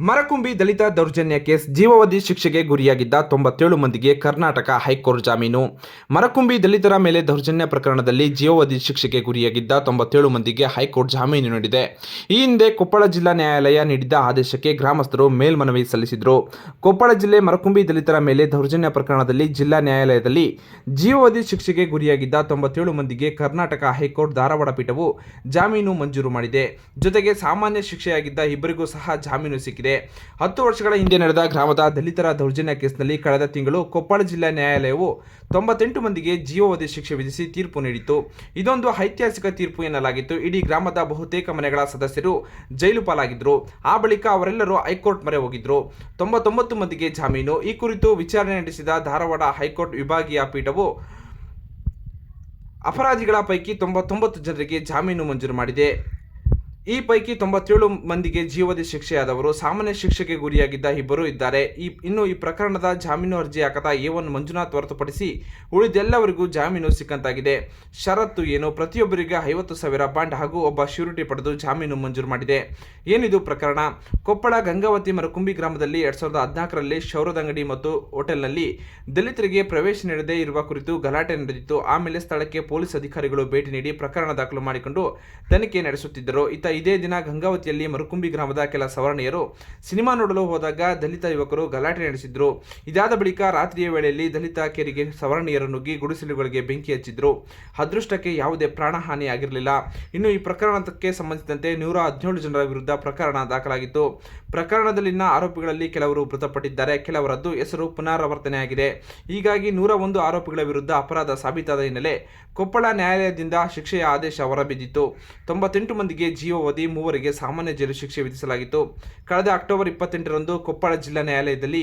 ಮರಕುಂಬಿ ದಲಿತ ದೌರ್ಜನ್ಯ ಕೇಸ್ ಜೀವಾವಧಿ ಶಿಕ್ಷೆಗೆ ಗುರಿಯಾಗಿದ್ದ ತೊಂಬತ್ತೇಳು ಮಂದಿಗೆ ಕರ್ನಾಟಕ ಹೈಕೋರ್ಟ್ ಜಾಮೀನು. ಮರಕುಂಬಿ ದಲಿತರ ಮೇಲೆ ದೌರ್ಜನ್ಯ ಪ್ರಕರಣದಲ್ಲಿ ಜೀವಾವಧಿ ಶಿಕ್ಷೆಗೆ ಗುರಿಯಾಗಿದ್ದ ತೊಂಬತ್ತೇಳು ಮಂದಿಗೆ ಹೈಕೋರ್ಟ್ ಜಾಮೀನು ನೀಡಿದೆ. ಈ ಹಿಂದೆ ಕೊಪ್ಪಳ ಜಿಲ್ಲಾ ನ್ಯಾಯಾಲಯ ನೀಡಿದ್ದ ಆದೇಶಕ್ಕೆ ಗ್ರಾಮಸ್ಥರು ಮೇಲ್ಮನವಿ ಸಲ್ಲಿಸಿದರು. ಕೊಪ್ಪಳ ಜಿಲ್ಲೆ ಮರಕುಂಬಿ ದಲಿತರ ಮೇಲೆ ದೌರ್ಜನ್ಯ ಪ್ರಕರಣದಲ್ಲಿ ಜಿಲ್ಲಾ ನ್ಯಾಯಾಲಯದಲ್ಲಿ ಜೀವಾವಧಿ ಶಿಕ್ಷೆಗೆ ಗುರಿಯಾಗಿದ್ದ ತೊಂಬತ್ತೇಳು ಮಂದಿಗೆ ಕರ್ನಾಟಕ ಹೈಕೋರ್ಟ್ ಧಾರವಾಡ ಪೀಠವು ಜಾಮೀನು ಮಂಜೂರು ಮಾಡಿದೆ. ಜೊತೆಗೆ ಸಾಮಾನ್ಯ ಶಿಕ್ಷೆಯಾಗಿದ್ದ ಇಬ್ಬರಿಗೂ ಸಹ ಜಾಮೀನು ಸಿಕ್ಕಿದೆ. ಹತ್ತು ವರ್ಷಗಳ ಹಿಂದೆ ನಡೆದ ಗ್ರಾಮದ ದಲಿತರ ದೌರ್ಜನ್ಯ ಕೇಸ್ನಲ್ಲಿ ಕಳೆದ ತಿಂಗಳು ಕೊಪ್ಪಳ ಜಿಲ್ಲಾ ನ್ಯಾಯಾಲಯವು ತೊಂಬತ್ತೆಂಟು ಮಂದಿಗೆ ಜೀವಾವಧಿ ಶಿಕ್ಷೆ ವಿಧಿಸಿ ತೀರ್ಪು ನೀಡಿತು ಇದೊಂದು ಐತಿಹಾಸಿಕ ತೀರ್ಪು ಎನ್ನಲಾಗಿತ್ತು. ಇಡೀ ಗ್ರಾಮದ ಬಹುತೇಕ ಮನೆಗಳ ಸದಸ್ಯರು ಜೈಲು ಪಾಲಾಗಿದ್ದರು ಆ ಬಳಿಕ ಅವರೆಲ್ಲರೂ ಹೈಕೋರ್ಟ್ ಮೊರೆ ಹೋಗಿದ್ರು. ತೊಂಬತ್ತೊಂಬತ್ತು ಮಂದಿಗೆ ಜಾಮೀನು. ಈ ಕುರಿತು ವಿಚಾರಣೆ ನಡೆಸಿದ ಧಾರವಾಡ ಹೈಕೋರ್ಟ್ ವಿಭಾಗೀಯ ಪೀಠವು ಅಪರಾಧಿಗಳ ಪೈಕಿ ತೊಂಬತ್ತೊಂಬತ್ತು ಜನರಿಗೆ ಜಾಮೀನು ಮಂಜೂರು ಮಾಡಿದೆ. ಈ ಪೈಕಿ ತೊಂಬತ್ತೇಳು ಮಂದಿಗೆ ಜೀವದ ಶಿಕ್ಷೆಯಾದವರು, ಸಾಮಾನ್ಯ ಶಿಕ್ಷೆಗೆ ಗುರಿಯಾಗಿದ್ದ ಇಬ್ಬರು ಇದ್ದಾರೆ. ಈ, ಇನ್ನು ಈ ಪ್ರಕರಣದ ಜಾಮೀನು ಅರ್ಜಿ ಹಾಕದ ಎ ಒನ್ ಮಂಜುನಾಥ್ ಹೊರತುಪಡಿಸಿ ಉಳಿದೆಲ್ಲವರಿಗೂ ಜಾಮೀನು ಸಿಕ್ಕಂತಾಗಿದೆ. ಷರತ್ತು ಏನು? ಪ್ರತಿಯೊಬ್ಬರಿಗೆ ಐವತ್ತು ಸಾವಿರ ಬಾಂಡ್ ಹಾಗೂ ಒಬ್ಬ ಶ್ಯೂರಿಟಿ ಪಡೆದು ಜಾಮೀನು ಮಂಜೂರು ಮಾಡಿದೆ. ಏನಿದು ಪ್ರಕರಣ? ಕೊಪ್ಪಳ ಗಂಗಾವತಿ ಮರಕುಂಬಿ ಗ್ರಾಮದಲ್ಲಿ ಎರಡ್ ಸಾವಿರದ ಹದಿನಾಲ್ಕರಲ್ಲಿ ಶೌರದ ಅಂಗಡಿ ಮತ್ತು ಹೋಟೆಲ್ನಲ್ಲಿ ದಲಿತರಿಗೆ ಪ್ರವೇಶ ನೀಡದೇ ಇರುವ ಕುರಿತು ಗಲಾಟೆ ನಡೆದಿತ್ತು. ಆಮೇಲೆ ಸ್ಥಳಕ್ಕೆ ಪೊಲೀಸ್ ಅಧಿಕಾರಿಗಳು ಭೇಟಿ ನೀಡಿ ಪ್ರಕರಣ ದಾಖಲು ಮಾಡಿಕೊಂಡು ತನಿಖೆ ನಡೆಸುತ್ತಿದ್ದರು. ಇತ್ತ ಇದೇ ದಿನ ಗಂಗಾವತಿಯಲ್ಲಿ ಮರುಕುಂಬಿ ಗ್ರಾಮದ ಕೆಲ ಸವರ್ಣೀಯರು ಸಿನಿಮಾ ನೋಡಲು ಹೋದಾಗ ದಲಿತ ಯುವಕರು ಗಲಾಟೆ ನಡೆಸಿದ್ರು. ಇದಾದ ಬಳಿಕ ರಾತ್ರಿಯ ವೇಳೆಯಲ್ಲಿ ದಲಿತ ಕೆರೆಗೆ ಸವರ್ಣೀಯರು ನುಗ್ಗಿ ಗುಡಿಸಲುಗಳಿಗೆ ಬೆಂಕಿ ಹಚ್ಚಿದ್ರು. ಅದೃಷ್ಟಕ್ಕೆ ಯಾವುದೇ ಪ್ರಾಣಹಾನಿ ಆಗಿರಲಿಲ್ಲ. ಇನ್ನು ಈ ಪ್ರಕರಣಕ್ಕೆ ಸಂಬಂಧಿಸಿದಂತೆ ನೂರ ಹದಿನೇಳು ಜನರ ವಿರುದ್ಧ ಪ್ರಕರಣ ದಾಖಲಾಗಿತ್ತು. ಪ್ರಕರಣದಲ್ಲಿನ ಆರೋಪಿಗಳಲ್ಲಿ ಕೆಲವರು ಮೃತಪಟ್ಟಿದ್ದಾರೆ. ಕೆಲವರದ್ದು ಹೆಸರು ಪುನರಾವರ್ತನೆಯಾಗಿದೆ. ಹೀಗಾಗಿ ನೂರ ಒಂದು ಆರೋಪಿಗಳ ವಿರುದ್ಧ ಅಪರಾಧ ಸಾಬೀತಾದ ಹಿನ್ನೆಲೆ ಕೊಪ್ಪಳ ನ್ಯಾಯಾಲಯದಿಂದ ಶಿಕ್ಷೆಯ ಆದೇಶ ಹೊರಬಿದ್ದಿತ್ತು. ತೊಂಬತ್ತೆಂಟು ಮಂದಿಗೆ ಜೀವಾವಧಿ ಮೂವರಿಗೆ ಸಾಮಾನ್ಯ ಜೈಲು ಶಿಕ್ಷೆ ವಿಧಿಸಲಾಗಿತ್ತು. ಕಳೆದ ಅಕ್ಟೋಬರ್ ಇಪ್ಪತ್ತೆಂಟರಂದು ಕೊಪ್ಪಳ ಜಿಲ್ಲಾ ನ್ಯಾಯಾಲಯದಲ್ಲಿ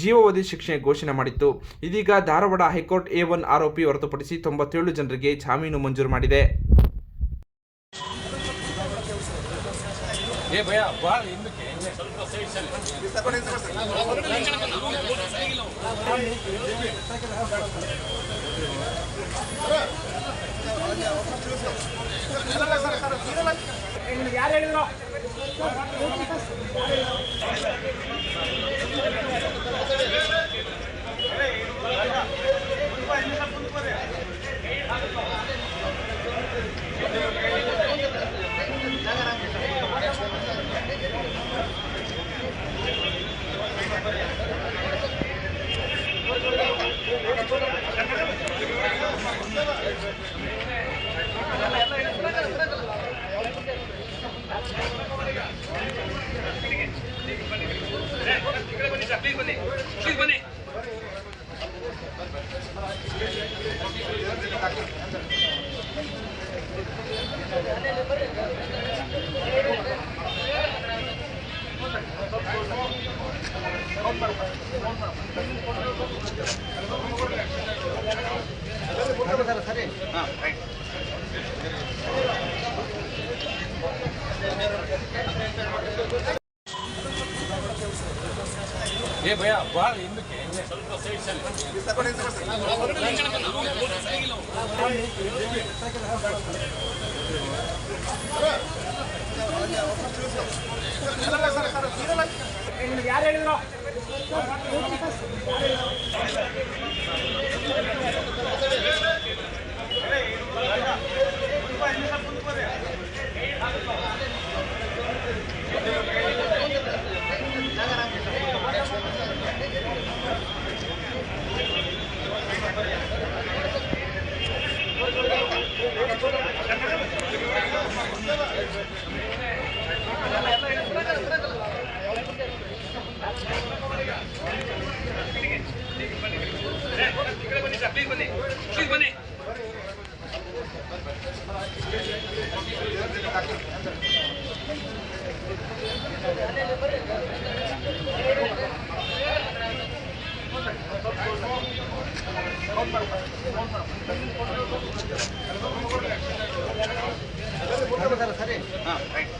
ಜೀವಾವಧಿ ಶಿಕ್ಷೆ ಘೋಷಣೆ ಮಾಡಿತ್ತು. ಇದೀಗ ಧಾರವಾಡ ಹೈಕೋರ್ಟ್ ಎ ಒನ್ ಆರೋಪಿ ಹೊರತುಪಡಿಸಿ ತೊಂಬತ್ತೇಳು ಜನರಿಗೆ ಜಾಮೀನು ಮಂಜೂರು ಮಾಡಿದೆ. ಯಾರು ಹೇಳಿದ್ರು? ಏ ಬನ್ನಿ ಪ್ಲೀಸ್ ಬನ್ನಿ. ಸರಿ. ಹಾಂ ಹೇಳಿದ್ರು ಏ ಭಯ ಭಾಳ ಹಿಂದಕ್ಕೆ ಸ್ವಲ್ಪ ಸೈಡ್ ಸೈಡ್ ಯಾರು ಹೇಳಿದ್ರು ಯಾರು ಹೇಳಿದ್ರು ಬನ್ನಿ. ಹಾಂ ರೈಟ್